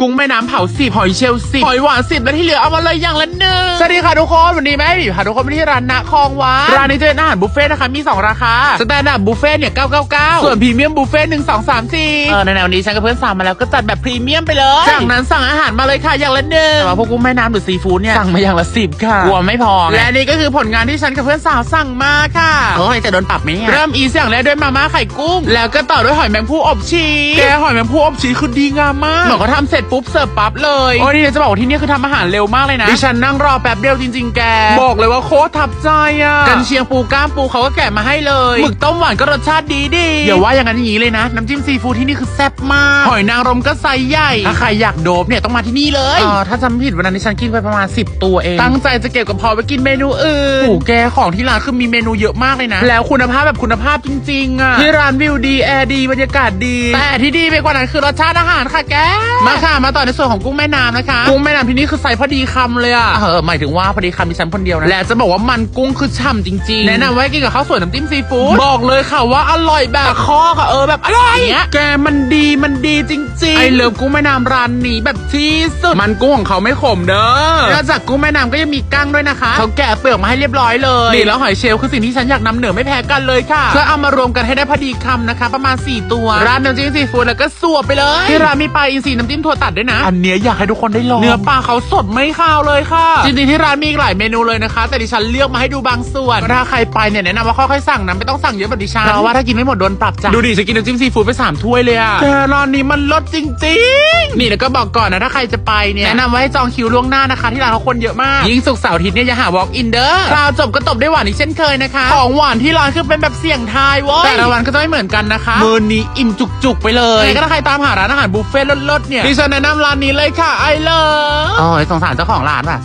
กุ้งแม่น้ำเผาสิบหอยเชลล์สิบหอยหวานสิบและที่เหลือเอามาเลยอย่างละหนึ่งสวัสดีค่ะทุกคนวันนี้แม่บีพาทุกคนไปที่ร้านณคลองวานร้านนี้จะเป็นอาหารบุฟเฟ่ต์นะคะมี2ราคาสแตนดาร์ดบุฟเฟ่ต์เนี่ย999 ส่วนพรีเมียมบุฟเฟ่ต์หนึ่งสองสามสี่เออในแนวนี้ฉันกับเพื่อนสามมาแล้วก็จัดแบบพรีเมียมไปเลยจากนั้นสั่งอาหารมาเลยค่ะอย่างละหนึ่งแต่ว่าพวกกุ้งแม่น้ำหรือซีฟู้ดเนี่ยสั่งมาอย่างละสิบค่ะกลัวไม่พอไงและนี่ก็คือผลงานที่ฉันกับเพื่อนสาวสั่งมาค่ะโอ้ยจะโดนปรับไหมเนี่ยเริ่มอีสอย่างแรกด้วยมาม่าไข่กุ้ง แล้วก็ต่อด้วยหอยแมงผู้อบชีสแกหอยแมงผู้อบชีสคือดีงามมากเหมือนเขาทำเสร็จปุ๊บเสิร์ฟปั๊บเลย โอ้ยนี่จะบอกว่าที่นี่คือทำอาหารเร็วมากเลยนะดิฉันนั่งรอแป๊บเดียวจริง ๆ แก บอกเลยว่าโคตรทับใจอะกันเชียงปูก้ามปูเขาก็แกะมาให้เลยหมึกต้มหวานก็รสชาติดีดีอย่าว่าอย่างนั้นอย่างนี้เลยนะ น้ำจิ้มซีฟู้ดที่นี่คือแซ่บมากหอยนางรมก็ไซส์ใหญ่ถ้าใครอยากโดบเนี่ยต้องมาที่นี่เลยอ๋อถ้าจำไม่ผิดวันนั้นดิฉันกินไปประมาณ 10 ตัวเองตั้งใจจะเก็บกับพอไปกินเมนูอื่นโอ้แกของที่ร้านคือมีเมนูเยอะมากเลยนะ แล้วคุณภาพแบบคุณภาพจริงๆอะที่ร้านวิวดีแอร์ดีบรรยากาศดี แต่ที่ดีไปกว่านั้นคือรสชาติอาหารค่ะแกมาค่ะมาต่อในส่วนของกุ้งแม่น้ำนะคะ กุ้งแม่น้ำที่นี่คือใส่พอดีคำเลยอะ เออ หมายถึงว่าพอดีคำดิฉันคนเดียวนะ และจะบอกว่ามันกุ้งคือฉ่ำจริงๆ แนะนำไว้กินกับข้าวสวยน้ำจิ้มซีฟู้ด บอกเลยค่ะว่าอร่อยแบบคอค่ะเออแบบอร่อยเนี้ย แกมันดีมันดีจริงๆ ไอเลิฟกุ้งแม่น้ำร้านนี้แบบที่สุด มันกุ้งของเขาไม่ขมเด้อนอกจากกุ้งแม่น้ำก็ยังมีกั้งด้วยนะคะ เขาแกะเปลือกมาให้เรียบร้อยเลยนี่แล้วหอยเชลล์คือสิ่งที่ฉันอยากนำเหนือไม่แพ้กันเลยค่ะเพื่อเอามารวมกันให้ได้พอดีคำนะคะ ประมาณ 4 ตัว ร้านน้ำจิ้มซีฟู้ดแล้วก็สวบไปเลยที่ร้านมีปลาอินทรีน้ำจิ้มถั่วตัดด้วยนะ อันเนี้ยอยากให้ทุกคนได้ลองเนื้อปลาเขาสดไม่คาวเลยค่ะ จริงๆที่ร้านมีอีกหลายเมนูเลยนะคะ แต่ดิฉันเลือกมาให้ดูบางส่วน ถ้าใครไปเนี่ยแนะนำว่าค่อยๆสั่งนะไม่ต้องสั่งเยอะแบบดิฉันเพราะว่าถ้ากินไม่หมดโดนปรับจ้ะดูดิจะกินน้ำจิ้มซีฟู้ดไปสามถ้วยเลยอะแต่ร้านนี้มันลดจริงๆ นี่แล้วก็บอกก่อนนะถ้าใครจะไปเนี่ยแนะนำว่าให้จองคิวล่วงหน้านะคะ ที่ร้านเขาคนเยอะมาก ยิ่งสุกร์เสาร์อาทิตย์เนี่ยอย่าหา walk in เด้อคราวจบก็ตบด้วยหวานอีกเช่นเคยนะคะ ของหวานที่ร้านคือเป็นแบบเสี่ยงทายเว้ยแต่ละวันก็จะไม่เหมือนกันนะคะมือนี้อิ่มจุกๆไปเลยก็ถ้าใครตามหาร้านอาหารบุฟเฟ่ต์ลดๆเนี่ยดิฉันแนะนำร้านนี้เลยค่ะไอเลิฟอ๋อสงสารเจ้าของร้านป่ะ